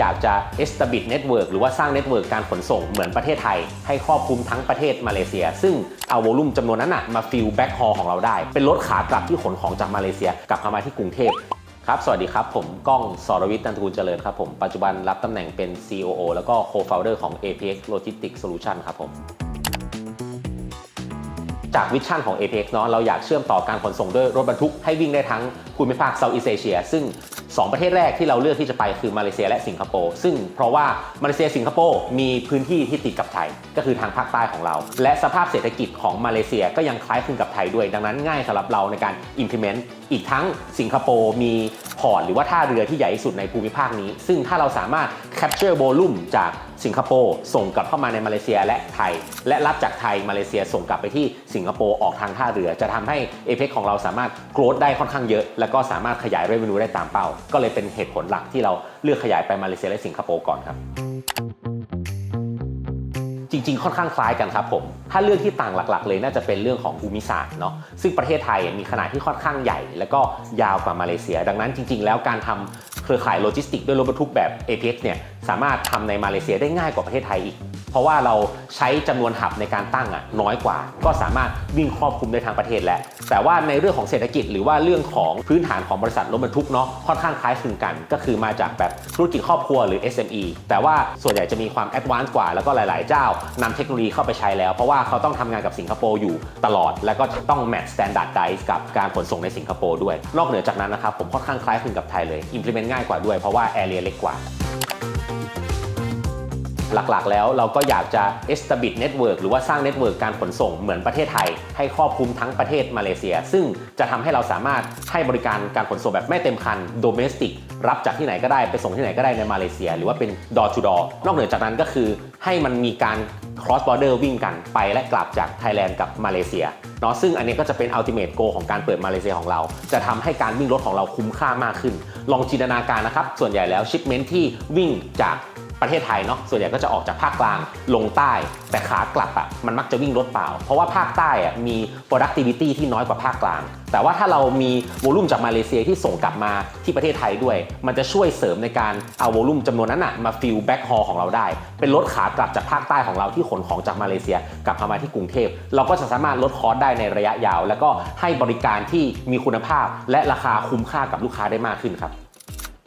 อยากจะ establish network หรือว่าสร้าง network การขนส่งเหมือนประเทศไทย ให้ครอบคลุมทั้งประเทศมาเลเซีย ซึ่งเอาวอลุ่มจำนวนนั้นนะมาฟิลแบ็คฮอลของเราได้ เป็นรถขากลับที่ขนของจากมาเลเซียกลับเข้ามาที่กรุงเทพครับ สวัสดีครับ ผมก้องสรวิทย์นันทกุลเจริญครับผม ปัจจุบันรับตำแหน่งเป็น COO แล้วก็ Co-founder ของ APX Logistics Solution ครับผม จากวิชั่นของ APX เนาะเราอยากเชื่อมต่อการขนส่งด้วยรถบรรทุกให้วิ่งได้ทั้งภูมิภาค Southeast Asia ซึ่ง 2 ประเทศแรกที่เราเลือกที่จะไปคือมาเลเซียและสิงคโปร์ซึ่งเพราะว่ามาเลเซียสิงคโปร์มีพื้นที่ที่ติดกับไทย ก็คือทางภาคใต้ของเรา และสภาพเศรษฐกิจของมาเลเซียก็ยังคล้ายคลึงกับไทยด้วย ดังนั้นง่ายสำหรับเราในการ implement อีกทั้งสิงคโปร์มีพอร์ตหรือว่าท่าเรือที่ใหญ่ที่สุดในภูมิภาคนี้ ซึ่งถ้าเราสามารถ capture volume จากสิงคโปร์ส่งกลับเข้ามาในมาเลเซียและไทย และรับจากไทยมาเลเซียส่งกลับไปที่สิงคโปร์ออกทางท่าเรือ จะทำให้เอเ x ของเราสามารถ growth ได้ค่อนข้างเยอะ แล้วก็สามารถขยาย revenue ได้ตามเป้า ก็เลยเป็นเหตุผลหลักที่เราเลือกขยายไปมาเลเซียและสิงคโปร์ก่อนครับจริง ๆ ค่อนข้างคล้ายกันครับผม ถ้าเรื่องที่ต่างหลัก ๆ เลยน่าจะเป็นเรื่องของภูมิศาสตร์เนาะ ซึ่งประเทศไทยมีขนาดที่ค่อนข้างใหญ่ แล้วก็ยาวกว่ามาเลเซีย ดังนั้นจริง ๆ แล้วการทำ เครือข่ายโลจิสติกด้วยรถบรรทุกแบบ APX เนี่ยสามารถทำในมาเลเซียได้ง่ายกว่าประเทศไทยอีก เพราะว่าเราใช้จำนวนหับในการตั้งอะน้อยกว่า ก็สามารถวิ่งครอบคลุมได้ทั้งประเทศแล้ว แต่ว่าในเรื่องของเศรษฐกิจหรือว่าเรื่องของพื้นฐานของบริษัทรถบรรทุกเนาะค่อนข้างคล้ายคลึงกัน ก็คือมาจากแบบธุรกิจครอบครัวหรือ SME แต่ว่าส่วนใหญ่จะมีความแอดวานซ์กว่าแล้วก็หลาย ๆ เจ้านำเทคโนโลยีเข้าไปใช้แล้ว เพราะว่าเขาต้องทำงานกับสิงคโปร์อยู่ตลอด แล้วก็ต้องแมทสแตนดาร์ดไดส์กับการขนส่งในสิงคโปร์ด้วย นอกเหนือจากนั้นนะครับผมค่อนข้างคล้ายคลึงกับไทยเลย implement ง่ายกว่าด้วยเพราะว่าแอเรียเล็กกว่า หลักๆ แล้วเราก็อยากจะ establish network หรือว่าสร้าง network การขนส่งเหมือนประเทศไทย ให้ครอบคลุมทั้งประเทศมาเลเซีย ซึ่งจะทำให้เราสามารถให้บริการการขนส่งแบบไม่เต็มคัน domestic รับจากที่ไหนก็ได้ไปส่งที่ไหนก็ได้ในมาเลเซีย หรือว่าเป็น door to door นอกเหนือจากนั้นก็คือให้มันมีการ cross border วิ่งกันไปและกลับจากไทยแลนด์กับมาเลเซียเนาะซึ่งอันนี้ก็จะเป็น ultimate goal ของการเปิดมาเลเซียของเรา จะทำให้การวิ่งรถของเราคุ้มค่ามากขึ้น ลองจินตนาการนะครับ ส่วนใหญ่แล้ว shipment ที่วิ่งจาก ประเทศไทยเนาะส่วนใหญ่ก็จะออกจากภาคกลางลงใต้ แต่ขากลับอะ่ะมันมักจะวิ่งรถเปล่า เพราะว่าภาคใต้อะ่ะมี productivity ที่น้อยกว่าภาคกลาง แต่ว่าถ้าเรามีโวลุ่มจากมาเลเซียที่ส่งกลับมาที่ประเทศไทยด้วย มันจะช่วยเสริมในการเอาโวลุ่มจำนวนนั้นอะมาฟิลแบ็คฮอลของเราได้ เป็นรถขากลับจากภาคใต้ของเราที่ขนของจากมาเลเซียกลับเข้ามาที่กรุงเทพเราก็จะสามารถลดคอสได้ในระยะยาว แล้วก็ให้บริการที่มีคุณภาพ และราคาคุ้มค่ากับลูกค้าได้มากขึ้นครับ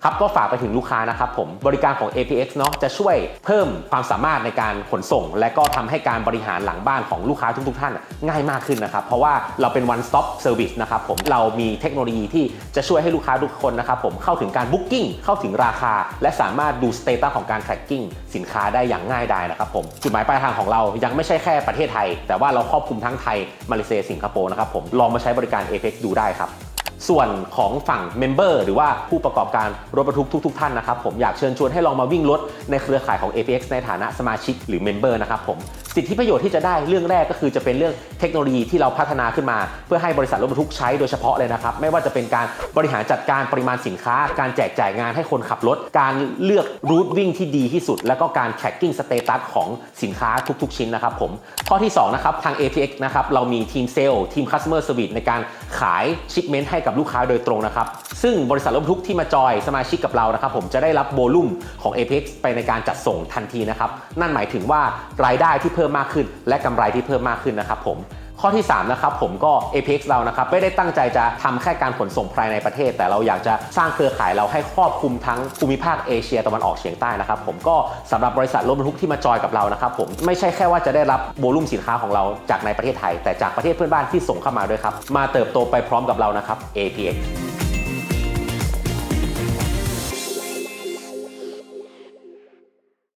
ครับก็ฝากไปถึงลูกค้านะครับผมบริการของ APX เนาะจะช่วยเพิ่มความสามารถในการขนส่ง และก็ทำให้การบริหารหลังบ้านของลูกค้าทุกๆ ท่าน ง่ายมากขึ้นนะครับ เพราะว่าเราเป็น one stop service นะครับผมเรามีเทคโนโลยีที่จะช่วยให้ลูกค้าทุกคนนะครับผมเข้าถึงการ booking เข้าถึงราคา และสามารถดูสเตตัสของการ tracking สินค้าได้อย่างง่ายดายนะครับผมจุดหมายปลายทางของเรายังไม่ใช่แค่ประเทศไทย แต่ว่าเราครอบคลุมทั้งไทยมาเลเซียสิงคโปร์นะครับผมลองมาใช้บริการ APX ดูได้ครับ ส่วนของฝั่งเมมเบอร์หรือว่าผู้ประกอบการรถบรรทุกทุก ๆ ท่านนะครับผมอยากเชิญชวนให้ลองมาวิ่งรถในเครือข่ายของ APX ในฐานะสมาชิกหรือเมมเบอร์นะครับผมสิทธิประโยชน์ที่จะได้เรื่องแรกก็คือจะเป็นเรื่องเทคโนโลยีที่เราพัฒนาขึ้นมา เพื่อให้บริษัทรถบรรทุกใช้โดยเฉพาะเลยนะครับ ไม่ว่าจะเป็นการบริหารจัดการปริมาณสินค้า การแจกจ่ายงานให้คนขับรถ การเลือกรูทวิ่งที่ดีที่สุด แล้วก็การ tracking status ของสินค้าทุก ๆ ชิ้นนะครับผมข้อที่สองนะครับทาง APX นะครับเรามีทีมเซลล์ทีม customer service ในการขายชิปเมนต์ให้กับลูกค้าโดยตรงนะครับ ซึ่งบริษัทรถบรรทุกที่มาจอยสมาชิกกับเรานะครับผมจะได้รับโวลุ่มของ Apex ไปในการจัดส่งทันทีนะครับ นั่นหมายถึงว่ารายได้ที่เพิ่มมากขึ้น และกำไรที่เพิ่มมากขึ้นนะครับผม ข้อที่ 3 นะครับผมก็ Apex เรานะครับไม่ได้ตั้งใจจะทำแค่การขนส่งภายในประเทศ แต่เราอยากจะสร้างเครือข่ายเราให้ครอบคลุมทั้งภูมิภาคเอเชียตะวันออกเฉียงใต้นะครับผมก็สำหรับบริษัทรถบรรทุกที่มาจอยกับเรานะครับผมไม่ใช่แค่ว่าจะได้รับโวลุ่มสินค้าของเราจากในประเทศไทย แต่จากประเทศเพื่อนบ้านที่ส่งเข้ามาด้วยครับมาเติบโตไปพร้อมกับเรานะครับ APX